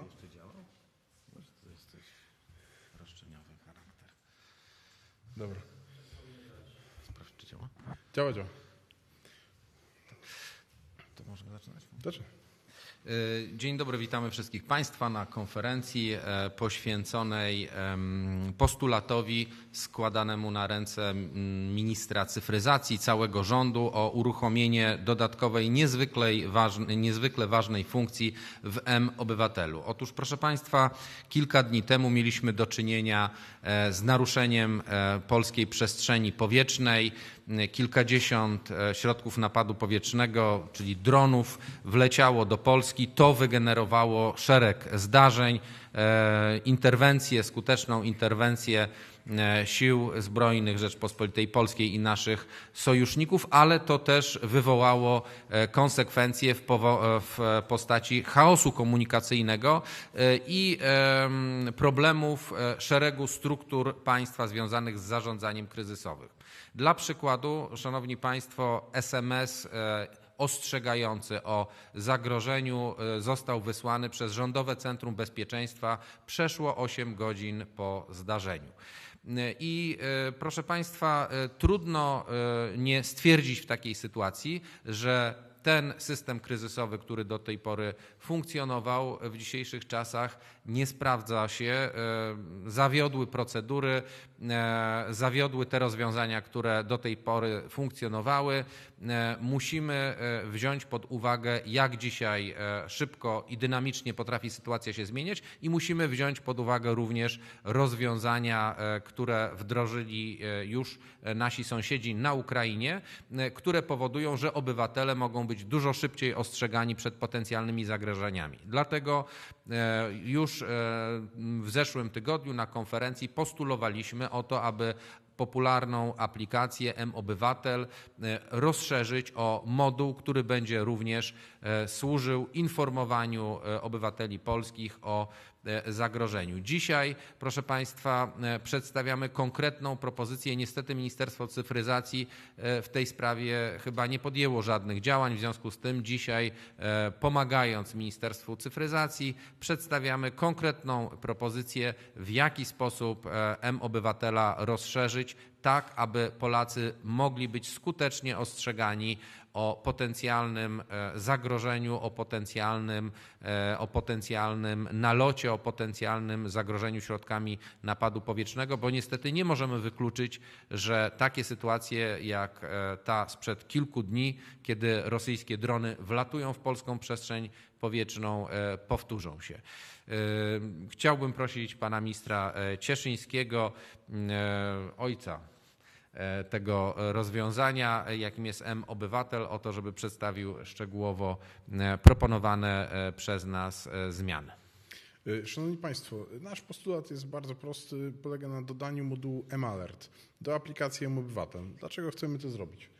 Co? Jeszcze działał? Może to jest coś roszczeniowy charakter. Dobra. Sprawdź, czy działa. Działa, działa. To możemy zaczynać? Zaczynaj. E, Dzień dobry, witamy wszystkich Państwa na konferencji e, poświęconej postulatowi składanemu na ręce ministra cyfryzacji całego rządu o uruchomienie dodatkowej, niezwykle ważnej, funkcji w M-Obywatelu. Otóż, proszę Państwa, kilka dni temu mieliśmy do czynienia e, z naruszeniem polskiej przestrzeni powietrznej. Kilkadziesiąt e, środków napadu powietrznego, czyli dronów, wleciało do Polski. To wygenerowało szereg zdarzeń, e, interwencję, skuteczną interwencję sił zbrojnych Rzeczpospolitej Polskiej i naszych sojuszników, ale to też wywołało e, konsekwencje e, w postaci chaosu komunikacyjnego e, i em, problemów e, szeregu struktur państwa związanych z zarządzaniem kryzysowym. Dla przykładu, Szanowni Państwo, SMS e, ostrzegający o zagrożeniu e, został wysłany przez Rządowe Centrum Bezpieczeństwa przeszło 8 godzin po zdarzeniu. E, I e, proszę Państwa, e, trudno nie stwierdzić w takiej sytuacji, że ten system kryzysowy, który do tej pory funkcjonował w dzisiejszych czasach, nie sprawdza się. E, Zawiodły procedury, e, zawiodły te rozwiązania, które do tej pory funkcjonowały. E, Musimy wziąć pod uwagę, jak dzisiaj szybko i dynamicznie potrafi sytuacja się zmieniać, i musimy wziąć pod uwagę również rozwiązania, które wdrożyli już nasi sąsiedzi na Ukrainie, które powodują, że obywatele mogą być dużo szybciej ostrzegani przed potencjalnymi zagrożeniami. Dlatego e, już e, w zeszłym tygodniu na konferencji postulowaliśmy o to, aby popularną aplikację M-Obywatel e, rozszerzyć o moduł, który będzie również e, służył informowaniu obywateli polskich o zagrożeniu. Dzisiaj, proszę Państwa, e, przedstawiamy konkretną propozycję. Niestety Ministerstwo Cyfryzacji e, w tej sprawie chyba nie podjęło żadnych działań. W związku z tym dzisiaj, e, pomagając Ministerstwu Cyfryzacji, przedstawiamy konkretną propozycję, w jaki sposób e, M-Obywatela rozszerzyć, tak aby Polacy mogli być skutecznie ostrzegani o potencjalnym e, zagrożeniu, o potencjalnym, e, o potencjalnym nalocie, o potencjalnym zagrożeniu środkami napadu powietrznego, bo niestety nie możemy wykluczyć, że takie sytuacje jak e, ta sprzed kilku dni, kiedy rosyjskie drony wlatują w polską przestrzeń powietrzną, e, powtórzą się. E, Chciałbym prosić pana ministra e, Cieszyńskiego, e, ojca tego rozwiązania, jakim jest M-Obywatel, o to, żeby przedstawił szczegółowo proponowane przez nas zmiany. Szanowni Państwo, nasz postulat jest bardzo prosty, polega na dodaniu modułu M-Alert do aplikacji M-Obywatel. Dlaczego chcemy to zrobić?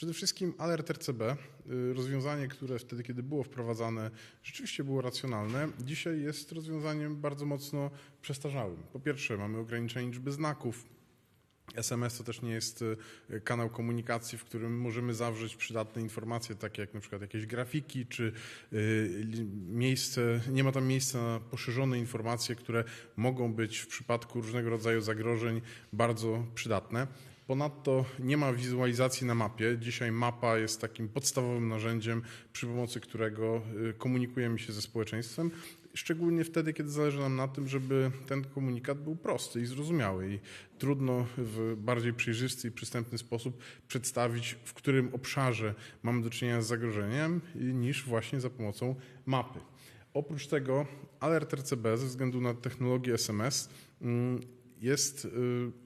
Przede wszystkim Alert RCB, y, rozwiązanie, które wtedy, kiedy było wprowadzane, rzeczywiście było racjonalne, dzisiaj jest rozwiązaniem bardzo mocno przestarzałym. Po pierwsze, mamy ograniczenie liczby znaków, SMS to też nie jest y, kanał komunikacji, w którym możemy zawrzeć przydatne informacje, takie jak na przykład jakieś grafiki, czy y, miejsce, nie ma tam miejsca na poszerzone informacje, które mogą być w przypadku różnego rodzaju zagrożeń bardzo przydatne. Ponadto nie ma wizualizacji na mapie. Dzisiaj mapa jest takim podstawowym narzędziem, przy pomocy którego y, komunikujemy się ze społeczeństwem. Szczególnie wtedy, kiedy zależy nam na tym, żeby ten komunikat był prosty i zrozumiały. I trudno w bardziej przejrzysty i przystępny sposób przedstawić, w którym obszarze mamy do czynienia z zagrożeniem, y, niż właśnie za pomocą mapy. Oprócz tego alert RCB ze względu na technologię SMS jest y,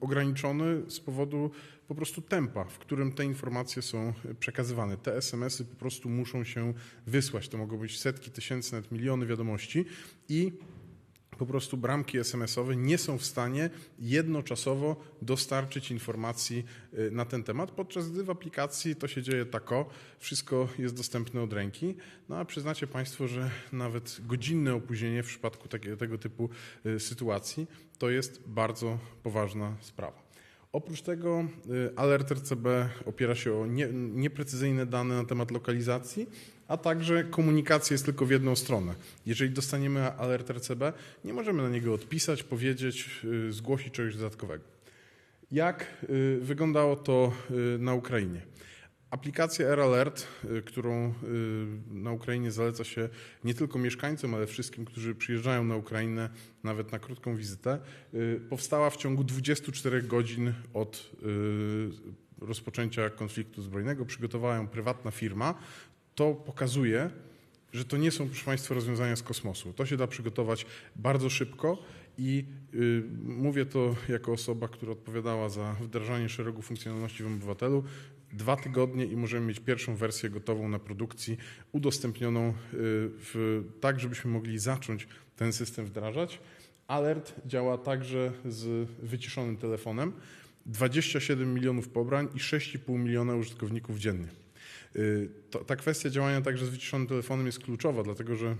ograniczony z powodu po prostu tempa, w którym te informacje są przekazywane. Te SMS-y po prostu muszą się wysłać. To mogą być setki tysięcy, nawet miliony wiadomości i po prostu bramki SMS-owe nie są w stanie jednoczasowo dostarczyć informacji y, na ten temat, podczas gdy w aplikacji to się dzieje tako, wszystko jest dostępne od ręki. No a przyznacie Państwo, że nawet godzinne opóźnienie w przypadku takiego, tego typu y, sytuacji to jest bardzo poważna sprawa. Oprócz tego y, alert RCB opiera się o nie, nieprecyzyjne dane na temat lokalizacji a także komunikacja jest tylko w jedną stronę. Jeżeli dostaniemy alert RCB, nie możemy na niego odpisać, powiedzieć, y, zgłosić czegoś dodatkowego. Jak y, wyglądało to y, na Ukrainie? Aplikacja AirAlert, którą na Ukrainie zaleca się nie tylko mieszkańcom, ale wszystkim, którzy przyjeżdżają na Ukrainę, nawet na krótką wizytę, powstała w ciągu 24 godzin od rozpoczęcia konfliktu zbrojnego. Przygotowała ją prywatna firma. To pokazuje, że to nie są, proszę Państwa, rozwiązania z kosmosu. To się da przygotować bardzo szybko i y, mówię to jako osoba, która odpowiadała za wdrażanie szeregu funkcjonalności w obywatelu. Dwa tygodnie i możemy mieć pierwszą wersję gotową na produkcji, udostępnioną y, w, tak, żebyśmy mogli zacząć ten system wdrażać. Alert działa także z wyciszonym telefonem. 27 milionów pobrań i 6,5 miliona użytkowników dziennie. Y, To, ta kwestia działania także z wyciszonym telefonem jest kluczowa, dlatego że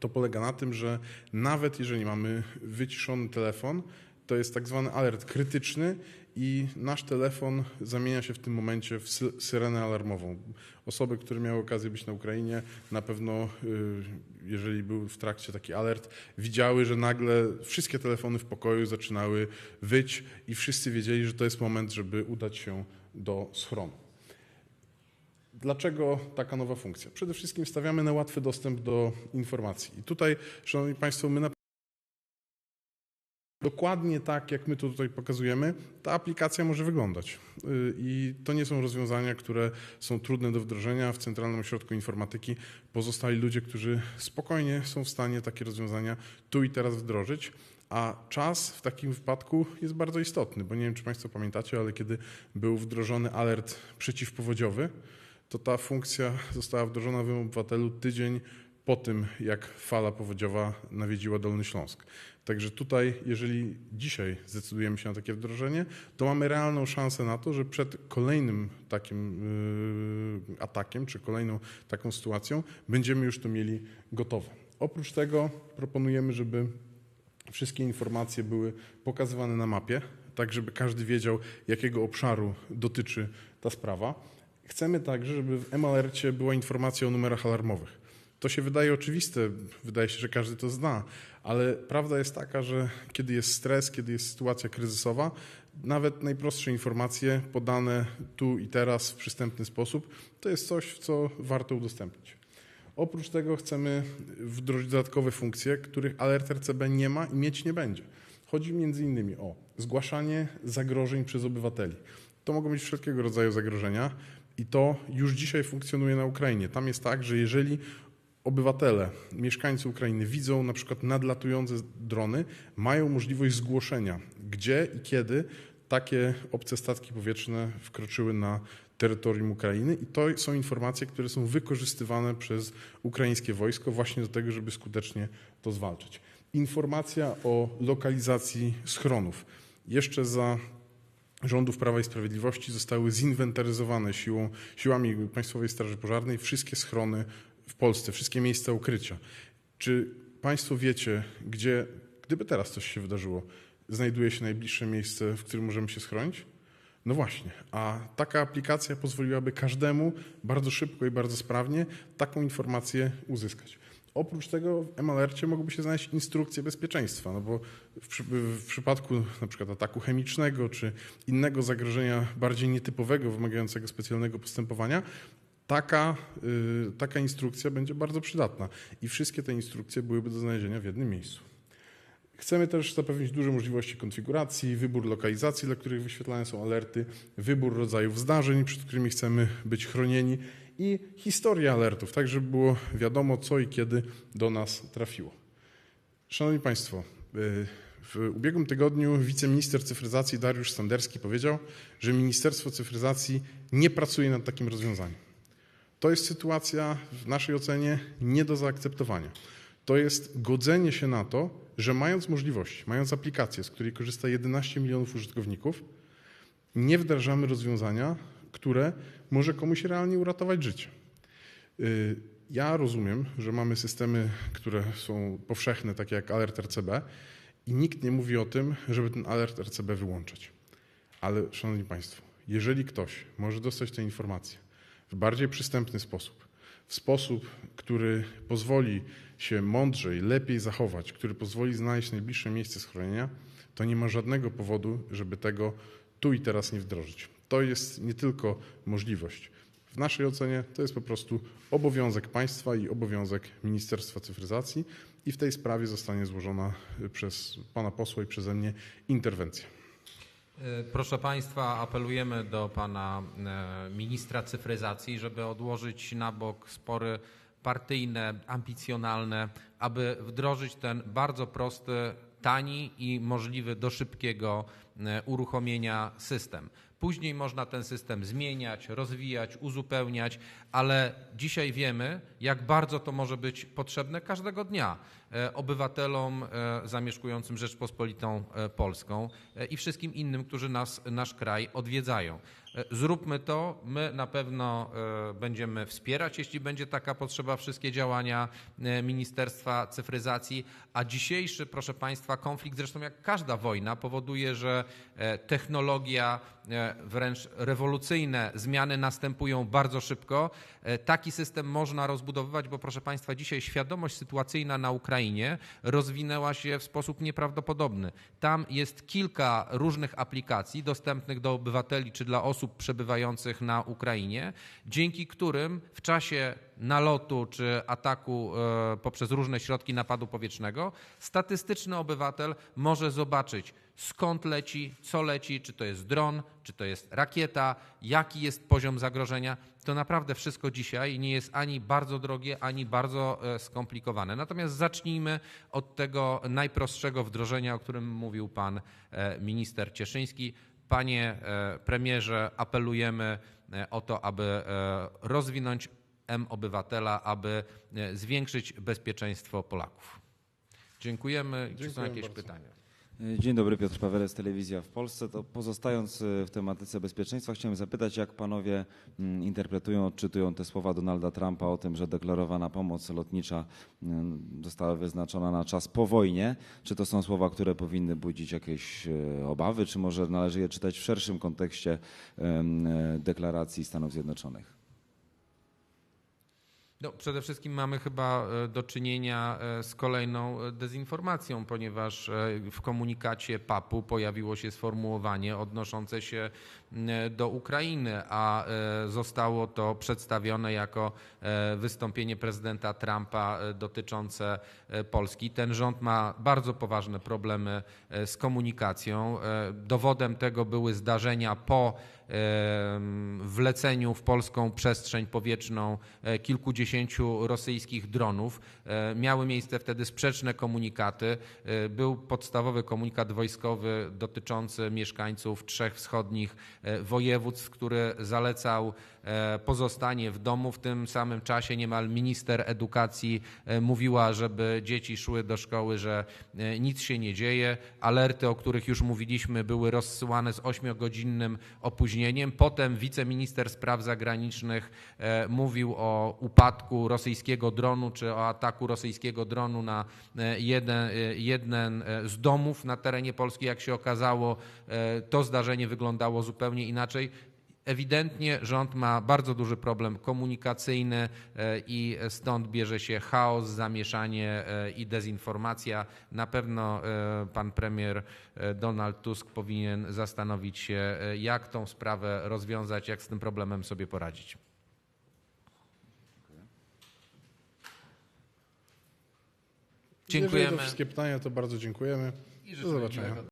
to polega na tym, że nawet jeżeli mamy wyciszony telefon, to jest tak zwany alert krytyczny i nasz telefon zamienia się w tym momencie w sy- syrenę alarmową. Osoby, które miały okazję być na Ukrainie, na pewno, y, jeżeli był w trakcie taki alert, widziały, że nagle wszystkie telefony w pokoju zaczynały wyć i wszyscy wiedzieli, że to jest moment, żeby udać się do schronu. Dlaczego taka nowa funkcja? Przede wszystkim stawiamy na łatwy dostęp do informacji. I tutaj, Szanowni Państwo, my na Dokładnie tak, jak my to tutaj pokazujemy, ta aplikacja może wyglądać. Y, I to nie są rozwiązania, które są trudne do wdrożenia. W Centralnym Ośrodku Informatyki pozostali ludzie, którzy spokojnie są w stanie takie rozwiązania tu i teraz wdrożyć. A czas w takim wypadku jest bardzo istotny, bo nie wiem, czy Państwo pamiętacie, ale kiedy był wdrożony alert przeciwpowodziowy, to ta funkcja została wdrożona w obywatelu tydzień po tym, jak fala powodziowa nawiedziła Dolny Śląsk. Także tutaj, jeżeli dzisiaj zdecydujemy się na takie wdrożenie, to mamy realną szansę na to, że przed kolejnym takim yy, atakiem, czy kolejną taką sytuacją, będziemy już to mieli gotowe. Oprócz tego proponujemy, żeby wszystkie informacje były pokazywane na mapie, tak żeby każdy wiedział, jakiego obszaru dotyczy ta sprawa. Chcemy także, żeby w MLR-cie była informacja o numerach alarmowych. To się wydaje oczywiste, wydaje się, że każdy to zna, ale prawda jest taka, że kiedy jest stres, kiedy jest sytuacja kryzysowa, nawet najprostsze informacje podane tu i teraz w przystępny sposób, to jest coś, co warto udostępnić. Oprócz tego chcemy wdrożyć dodatkowe funkcje, których alert RCB nie ma i mieć nie będzie. Chodzi innymi o zgłaszanie zagrożeń przez obywateli. To mogą być wszelkiego rodzaju zagrożenia i to już dzisiaj funkcjonuje na Ukrainie. Tam jest tak, że jeżeli obywatele, mieszkańcy Ukrainy widzą na przykład nadlatujące drony, mają możliwość zgłoszenia, gdzie i kiedy takie obce statki powietrzne wkroczyły na terytorium Ukrainy i to są informacje, które są wykorzystywane przez ukraińskie wojsko właśnie do tego, żeby skutecznie to zwalczać. Informacja o lokalizacji schronów. Jeszcze za rządów Prawa i Sprawiedliwości zostały zinwentaryzowane siłą, siłami Państwowej Straży Pożarnej wszystkie schrony w Polsce, wszystkie miejsca ukrycia. Czy Państwo wiecie, gdzie, gdyby teraz coś się wydarzyło, znajduje się najbliższe miejsce, w którym możemy się schronić? No właśnie, a taka aplikacja pozwoliłaby każdemu bardzo szybko i bardzo sprawnie taką informację uzyskać. Oprócz tego w MLR-cie mogłyby się znaleźć instrukcje bezpieczeństwa, no bo w, w przypadku na przykład ataku chemicznego czy innego zagrożenia bardziej nietypowego, wymagającego specjalnego postępowania, taka, y, taka instrukcja będzie bardzo przydatna i wszystkie te instrukcje byłyby do znalezienia w jednym miejscu. Chcemy też zapewnić duże możliwości konfiguracji, wybór lokalizacji, dla których wyświetlane są alerty, wybór rodzajów zdarzeń, przed którymi chcemy być chronieni i historię alertów, tak żeby było wiadomo, co i kiedy do nas trafiło. Szanowni Państwo, y, w ubiegłym tygodniu wiceminister cyfryzacji Dariusz Sanderski powiedział, że Ministerstwo Cyfryzacji nie pracuje nad takim rozwiązaniem. To jest sytuacja w naszej ocenie nie do zaakceptowania. To jest godzenie się na to, że mając możliwości, mając aplikację, z której korzysta 11 milionów użytkowników, nie wdrażamy rozwiązania, które może komuś realnie uratować życie. Y, Ja rozumiem, że mamy systemy, które są powszechne, takie jak alert RCB i nikt nie mówi o tym, żeby ten alert RCB wyłączać. Ale szanowni państwo, jeżeli ktoś może dostać te informacje w bardziej przystępny sposób, w sposób, który pozwoli się mądrzej, lepiej zachować, który pozwoli znaleźć najbliższe miejsce schronienia, to nie ma żadnego powodu, żeby tego tu i teraz nie wdrożyć. To jest nie tylko możliwość. W naszej ocenie to jest po prostu obowiązek państwa i obowiązek Ministerstwa Cyfryzacji i w tej sprawie zostanie złożona y, przez pana posła i przeze mnie interwencja. E, Proszę Państwa, apelujemy do Pana e, Ministra Cyfryzacji, żeby odłożyć na bok spory partyjne, ambicjonalne, aby wdrożyć ten bardzo prosty, tani i możliwy do szybkiego uruchomienia system. Później można ten system zmieniać, rozwijać, uzupełniać, ale dzisiaj wiemy, jak bardzo to może być potrzebne każdego dnia e, obywatelom e, zamieszkującym Rzeczpospolitą e, Polską i wszystkim innym, którzy nas, nasz kraj odwiedzają. Zróbmy to. My na pewno będziemy wspierać, jeśli będzie taka potrzeba, wszystkie działania Ministerstwa Cyfryzacji. A dzisiejszy, proszę Państwa, konflikt, zresztą jak każda wojna, powoduje, że technologia, wręcz rewolucyjne zmiany następują bardzo szybko. E, Taki system można rozbudowywać, bo proszę Państwa, dzisiaj świadomość sytuacyjna na Ukrainie rozwinęła się w sposób nieprawdopodobny. Tam jest kilka różnych aplikacji dostępnych do obywateli czy dla osób przebywających na Ukrainie, dzięki którym w czasie nalotu czy ataku e, poprzez różne środki napadu powietrznego statystyczny obywatel może zobaczyć skąd leci, co leci, czy to jest dron, czy to jest rakieta, jaki jest poziom zagrożenia. To naprawdę wszystko dzisiaj nie jest ani bardzo drogie, ani bardzo e, skomplikowane. Natomiast zacznijmy od tego najprostszego wdrożenia, o którym mówił pan e, minister Cieszyński. Panie e, premierze, apelujemy o to, aby rozwinąć M-Obywatela, aby zwiększyć bezpieczeństwo Polaków. Dziękujemy. Czy są Dziękuję jakieś bardzo. pytania? Dzień dobry, Piotr Paweles, Telewizja w Polsce. To pozostając y, w tematyce bezpieczeństwa, chciałem zapytać, jak panowie mm, interpretują, odczytują te słowa Donalda Trumpa o tym, że deklarowana pomoc lotnicza mm, została wyznaczona na czas po wojnie. Czy to są słowa, które powinny budzić jakieś y, obawy, czy może należy je czytać w szerszym kontekście deklaracji Stanów Zjednoczonych? No, przede wszystkim mamy chyba e, do czynienia e, z kolejną e, dezinformacją, ponieważ w komunikacie PAP-u pojawiło się sformułowanie odnoszące się do Ukrainy, a e, zostało to przedstawione jako e, wystąpienie prezydenta Trumpa e, dotyczące e, Polski. Ten rząd ma bardzo poważne problemy e, z komunikacją. E, Dowodem tego były zdarzenia po wleceniu w polską przestrzeń powietrzną e, kilkudziesięciu rosyjskich dronów. E, Miały miejsce wtedy sprzeczne komunikaty. E, Był podstawowy komunikat wojskowy dotyczący mieszkańców trzech wschodnich e, województw, który zalecał e, pozostanie w domu. W tym samym czasie niemal minister edukacji e, mówiła, żeby dzieci szły do szkoły, że e, nic się nie dzieje. Alerty, o których już mówiliśmy, były rozsyłane z ośmiogodzinnym opóźnieniem. Potem wiceminister spraw zagranicznych e, mówił o upadku rosyjskiego dronu, czy o ataku rosyjskiego dronu na e, jeden, e, jeden e, z domów na terenie Polski. Jak się okazało, e, to zdarzenie wyglądało zupełnie inaczej. Ewidentnie rząd ma bardzo duży problem komunikacyjny e, i stąd bierze się chaos, zamieszanie e, i dezinformacja. Na pewno e, pan premier Donald Tusk powinien zastanowić się, jak tą sprawę rozwiązać, jak z tym problemem sobie poradzić. Jeżeli Dziękujemy. to wszystkie pytania, to bardzo dziękujemy. I Do zobaczenia.